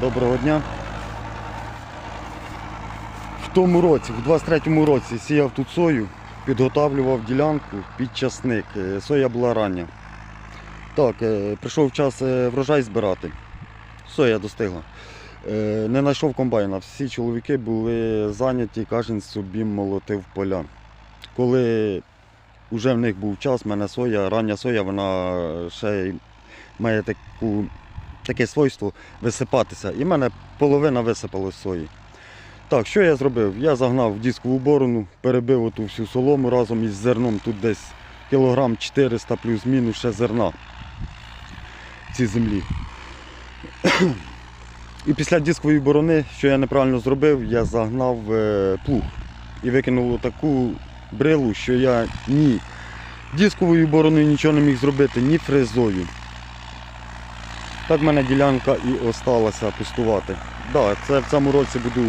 Доброго дня. В тому році, в 23-му році, сіяв тут сою, підготавлював ділянку під часник. Е, Соя була рання. Так, е, прийшов час е, врожай збирати. Соя достигла. Не знайшов комбайна. Всі чоловіки були зайняті, кожен собі молотив поля. Коли вже в них був час, в мене соя, рання соя, вона ще має таку таке свойство висипатися. І в мене половина висипалась сої. Так, що я зробив? Я загнав дискову борону, перебив оту всю солому разом із зерном. Тут десь кілограм 400 плюс-мінус ще зерна в землі. І після дискової борони, що я неправильно зробив, я загнав е, плуг і викинув таку брилу, що я ні дисковою бороною нічого не міг зробити, ні фрезою. Так в мене ділянка і осталася пустувати. Да, це в цьому році буду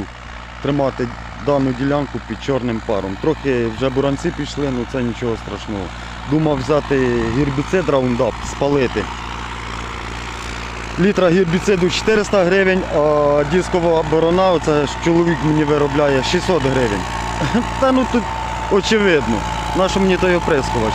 тримати дану ділянку під чорним паром. Трохи вже буранці пішли, ну це нічого страшного. Думав взяти гербіцид раундап, спалити. Літра гербіциду 400 гривень, а дискова борона, оце ж чоловік мені виробляє 600 гривень. Та ну тут очевидно. Нащо мені той оприскувач?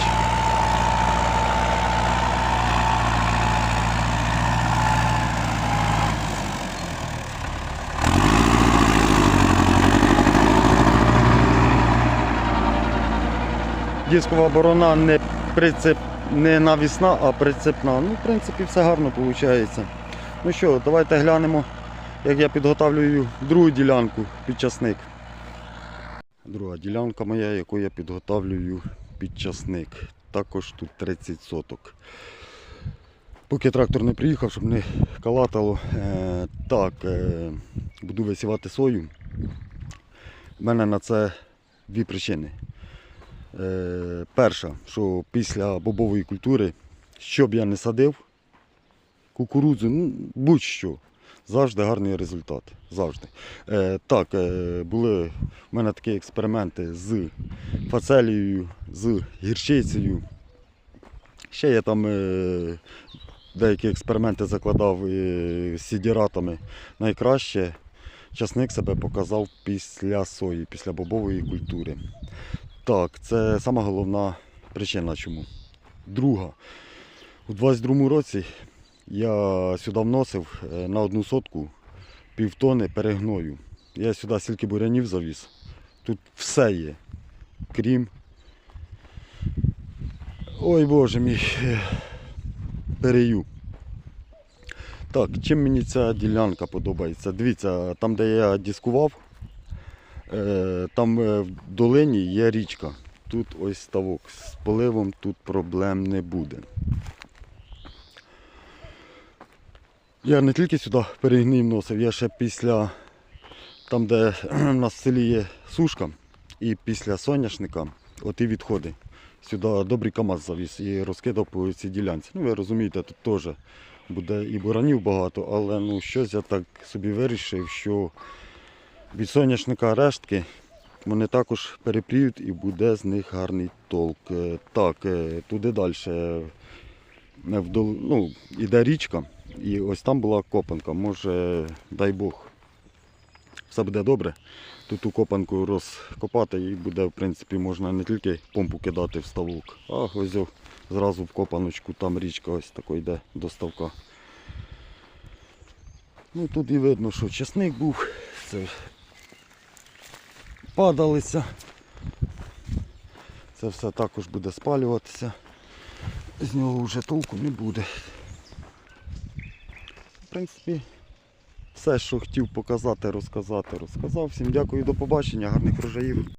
Дискова борона не прицеп, не навісна, а прицепна. Ну, в принципі, все гарно виходить. Ну що, давайте глянемо, як я підготовлюю другу ділянку під часник. Друга ділянка моя, яку я підготовлюю під часник. Також тут 30 соток. Поки трактор не приїхав, щоб не калатало. Е, так, е, буду висівати сою. У мене на це дві причини. Е, перша, що після бобової культури, що б я не садив, кукурудзу, ну, будь-що, завжди гарний результат. Завжди. Е, так, е, були в мене такі експерименти з фацелією, з гірчицею. Ще я там е, деякі експерименти закладав е, сідіратами. Найкраще часник себе показав після сої, після бобової культури. Так, це сама головна причина чому. Друга. У 22-му році я сюди вносив е, на одну сотку півтони перегною. Я сюди стільки бурянів завіз. Тут все є. Крім. Ой Боже мій. е, Перею. Так, чим мені ця ділянка подобається? Дивіться, там де я дискував, Там е, в долині є річка. Тут ось ставок. З поливом тут проблем не буде. Я не тільки сюди перегній вносив, я ще після там, де в нас в селі є сушка, і після соняшника оті відходи. Сюди добрий КАМАЗ завіз і розкидав по цій ділянці. Ну, ви розумієте, тут теж буде і буранів багато, але ну, щось я так собі вирішив, що від соняшника рештки вони також перепліють і буде з них гарний толк. Е, Так, е, туди далі вдол... ну, іде річка, і ось там була копанка. Може, дай Бог, все буде добре. Тут ту копанку розкопати і буде, в принципі, можна не тільки помпу кидати в ставок, а ось зразу в копаночку, там річка ось тако йде до ставка. Ну тут і видно, що часник був, це падалися. Це все також буде спалюватися. З нього вже толку не буде. В принципі, все, що хотів показати, розказати, розказав. Всім дякую, до побачення, гарних врожаїв.